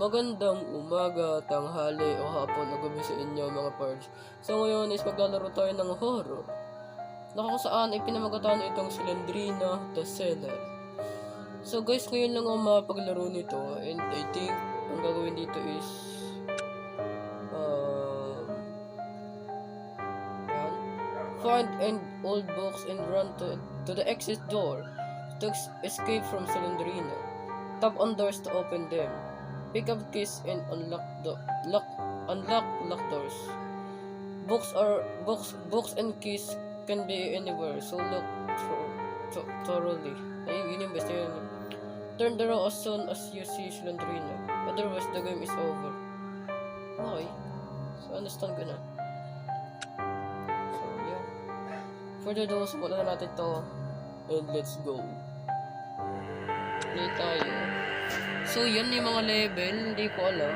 Magandang umaga, tanghali o hapon o gabi sa inyo mga pards. So ngayon is maglalaro tayo ng horror. Na kung saan ay pinamagatan itong si Landrina the Seller. So guys, ngayon lang ako mapaglaro nito and I think ang gagawin dito is yan. find an old box and run to, to the exit door to escape from Salandrina. Tap on doors to open them. Pick up keys and unlock the lock unlock lock doors. Books are books books and keys can be anywhere, so look thoroughly. Turn the row as soon as you see Slandrina. Otherwise, the game is over. Okay. So, understand ko na. So, yeah. For the dose, wala na natin to. And let's go. Play tayo. So, yan yung mga level. Hindi ko alam.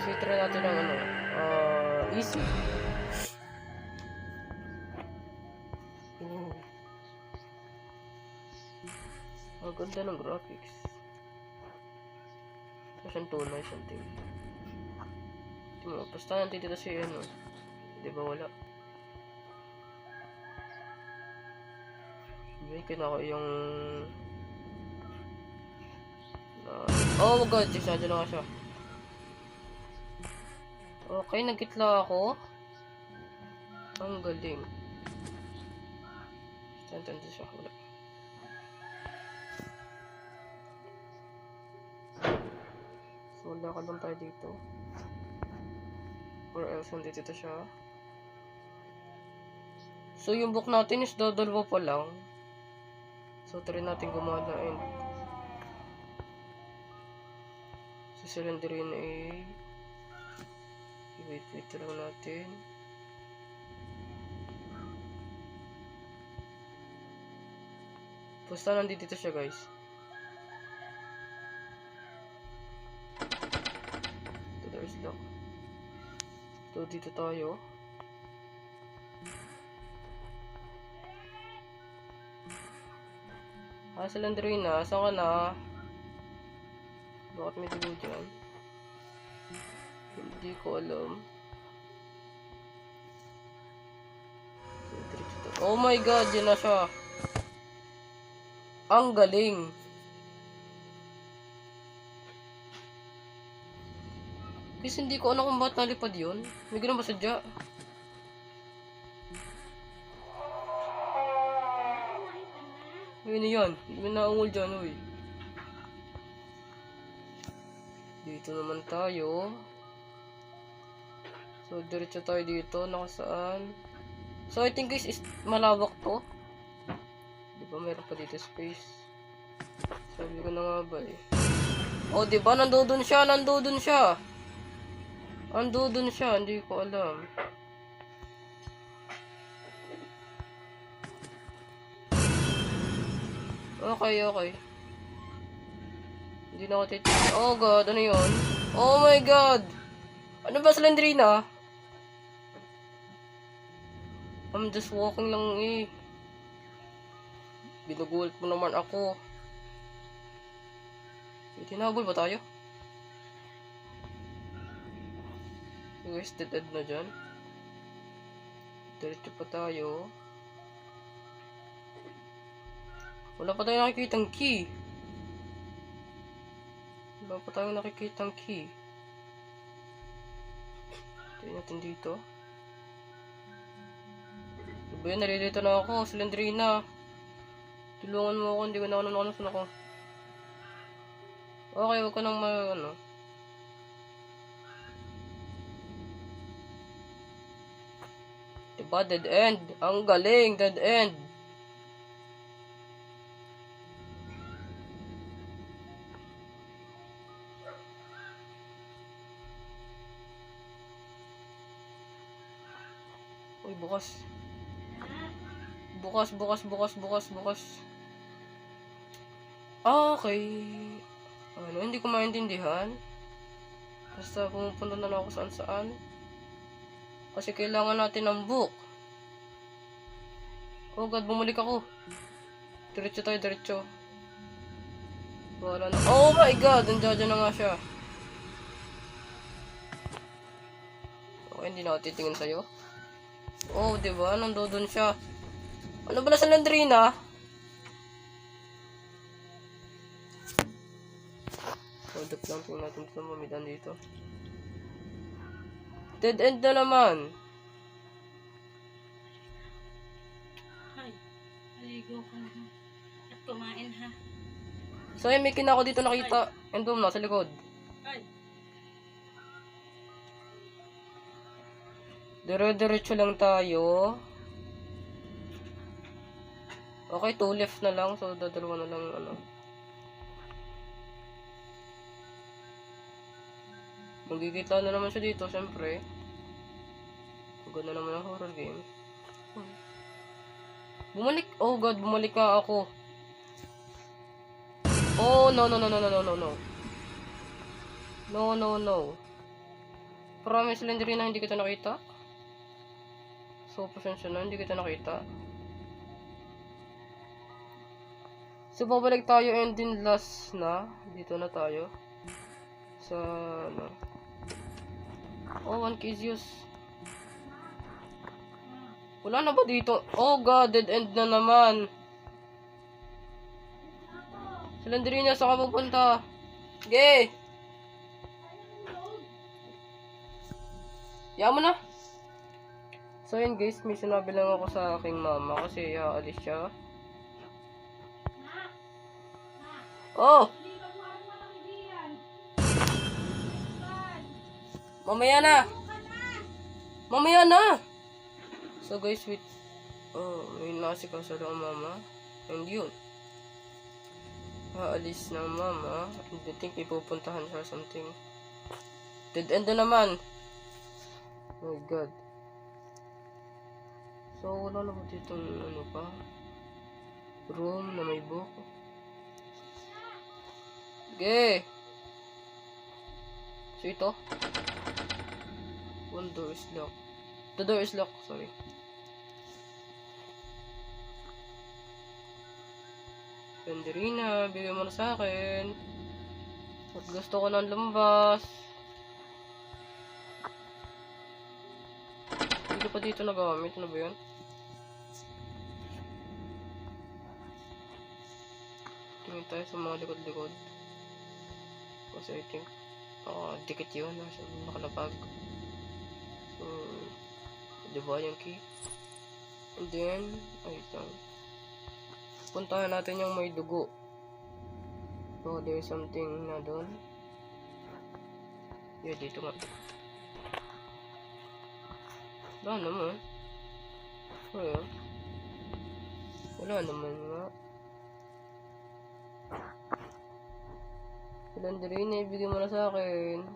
So, try natin ng ano. ah easy. Ooh. Ang ganda ng graphics. Ang tunay something. Ito mo, basta nandito dito si ano. Di ba wala? Na ako yung... Oh my god, isa dyan na siya. Okay, nagkitla ako. Ang galing. Dyan siya. Wala. So, wala ka lang tayo dito. Or else, nandito to siya. So, yung book natin is dodolwa pa lang. So, try natin gumana and So, cylinder yun ay wait, wait lang natin. Basta nandito siya guys. So, there's lock. So, dito tayo. Ah, si Landrina, saan ka na? Bakit may dugo dyan? Hindi ko alam. Oh my god, yun na siya. Ang galing. Kasi hindi ko alam kung bakit nalipad yun. May ganun ba sadya? Ayun na yan. Hindi naungol dyan, uy. Dito naman tayo. So, diretso tayo dito. Nakasaan? So, I think guys, is malawak to. Di ba meron pa dito space? Sabi ko na nga ba eh. Oh, di ba? Nandudun siya, nandudun siya. Nandudun siya, hindi ko alam. Okay, okay. Hindi na ako titigil. Oh god, ano yun? Oh my god! Ano ba Slendrina? I'm just walking lang eh. Binugulat mo naman ako. May tinabol ba tayo? Guys, dead na dyan. Diretso pa tayo. Wala pa tayong nakikitang key. Wala pa tayong nakikitang key. Tingnan natin dito. Diba yun, naririto na ako, Silendrina. Tulungan mo ako, hindi ko na ako naman ako. Okay, huwag ka nang ma, ano. Diba, dead end. Ang galing, dead end. Uy, bukas. Bukas, bukas, bukas, bukas, bukas. Ah, okay. Ano, hindi ko maintindihan. Basta pumupunta na ako saan saan. Kasi kailangan natin ng book. Oh god, bumalik ako. Diretso tayo, diretso. Wala na. Oh my god! Nandiyan na nga siya. Okay, hindi na ako titingin sa'yo. Oh, di ba? Nandoon siya. Ano ba na sa Landrina? Up lang. Tingnan natin sa mamidan dito. Dead end na naman. Ay, aligo ka na. At kumain ha. So, ay, may kinako dito nakita. Endom na, sa likod. Ay, Dire-diretso lang tayo. Okay, two left na lang. So, dadalawa na lang, ano. Magkikita na naman siya dito, syempre. Pagod na naman ang horror game. Bumalik. Oh god, bumalik nga ako. Oh, no, no, no, no, no, no, no, no. No, no, no. Promise rin na hindi kita nakita. So, pasensya na, hindi kita nakita. So, babalik tayo and din last na. Dito na tayo. Sa, ano. Oh, one Kisius. Wala na ba dito? Oh god, dead end na naman. Sa Landrina, saan ka pupunta? Gay! Yaman na. So yun guys, may sinabi lang ako sa aking mama kasi aalis siya. Oh! Mamaya na! Mamaya na! So guys, wait. Oh, may nasikaso lang ang mama. And yun. Aalis na ang mama. I think may pupuntahan siya something. Dead end na naman. Oh my god. So, wala na ba dito ano pa? Room na may book. Okay. So, ito. One door is locked. The door is locked, sorry. Penderina, bigyan mo na sa akin. At gusto ko ng lumabas. Hindi pa dito nagamit. Ano ba yun? Tingin tayo sa mga likod-likod. Kasi I think, ah, dikit yun. Nasa nakalapag. So, di ba yung key? And then, ay, ito. Puntahan natin yung may dugo. So, there's something na doon. Yeah, dito nga. Wala naman. Wala. Wala naman nga. Landrina, ibigay mo na sa akin.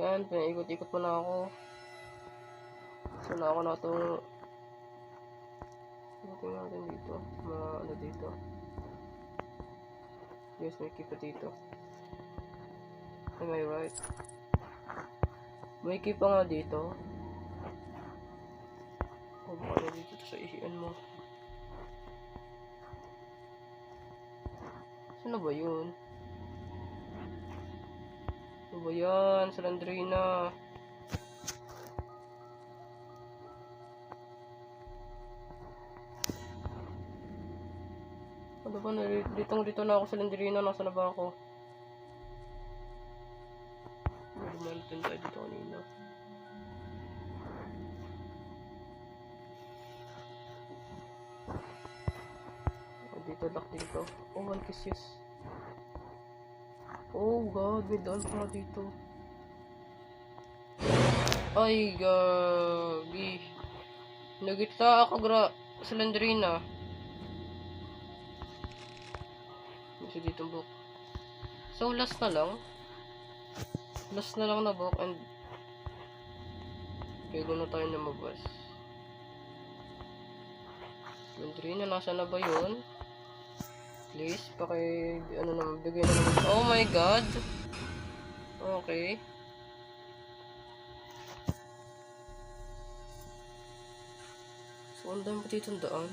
Yan, pinaikot-ikot mo na ako. Na ako na itong Tingnan natin dito. Mga ano dito. Yes, may keep dito. Am I right? May keep pa nga dito. O baka na dito sa ihian mo. Na ba yun? Ano ba yan? Sa Landrina. Ano ba na dito na ako sa Landrina, nasa na ba ako? Dumantin tayo dito kanina. Dito lock dito. Oh, one kiss yes. Oh god, may daan pa nga dito. Ay, gabi. Nagitla ako gra sa Landrina. Dito book. So, last na lang. Last na lang na book and pwede na tayo lumabas. Landrina, nasa na ba yun? Please, paki, ano naman, bigay na naman. Oh my god! Okay. So, ang dami pa dito daan.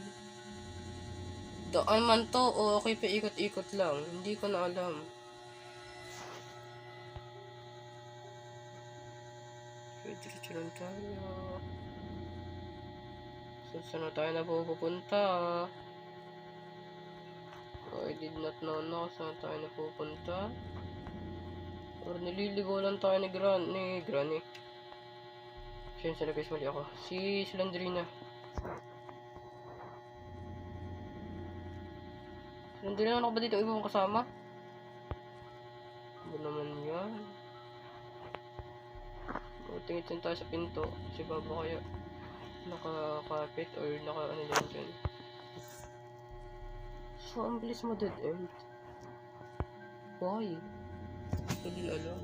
Daan man to o okay pa ikot-ikot lang. Hindi ko na alam. So, diretso lang tayo. So, saan na tayo na pupunta? I did not know na kung saan tayo na pupunta. Or nililigaw lang tayo ni Gran, ni Granny. Siyempre guys, mali ako. Si Slandrina. Slandrina, ano ka ba dito? Ibang kasama? Ano naman yan? O, tingin tayo sa pinto. Si Baba kaya nakakapit or naka ano yan dyan. So, ang bilis mo dead end. Why? Hindi alam.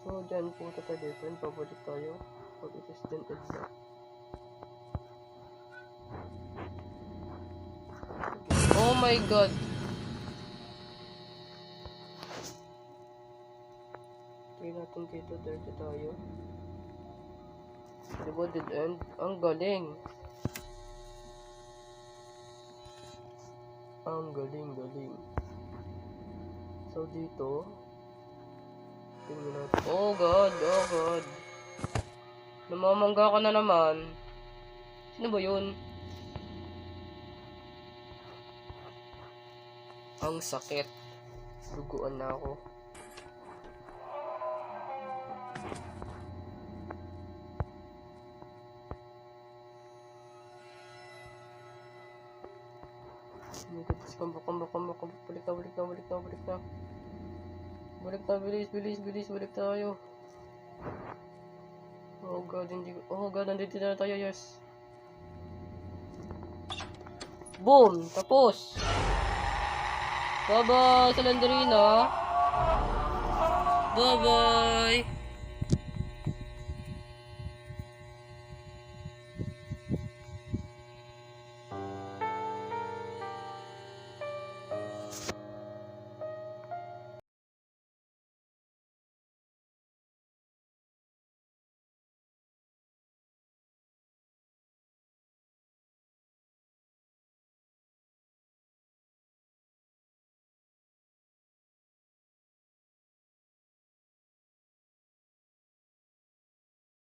So, dyan punta tayo dito. Pabalik tayo. Pag it is then exact. Oh my god! Try natin dito. Dirty tayo. Diba dead end? Ang galing! Ang galing, galing. So, dito. Tingnan natin. Oh god, oh god. Namamangga ka na naman. Sino ba yun? Ang sakit. Duguan na ako. Tapos kambak, kambak, kambak, kambak. Balik na, balik na, balik na, balik na. Balik na, bilis, bilis, bilis, balik tayo. Oh god, hindi ko, oh god, nandito na tayo, yes. Boom! Tapos! Bye-bye, Salandrina! Bye-bye!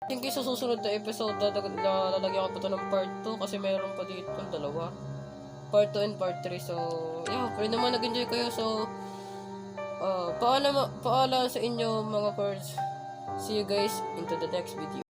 You sa susunod na episode, lalag- la- lalagyan ko pa to ng part 2 kasi mayroon pa dito ng dalawa. Part 2 and part 3. So, yeah, pwede naman nag-enjoy kayo. So, uh, paalam, paalam sa inyo mga birds. See you guys into the next video.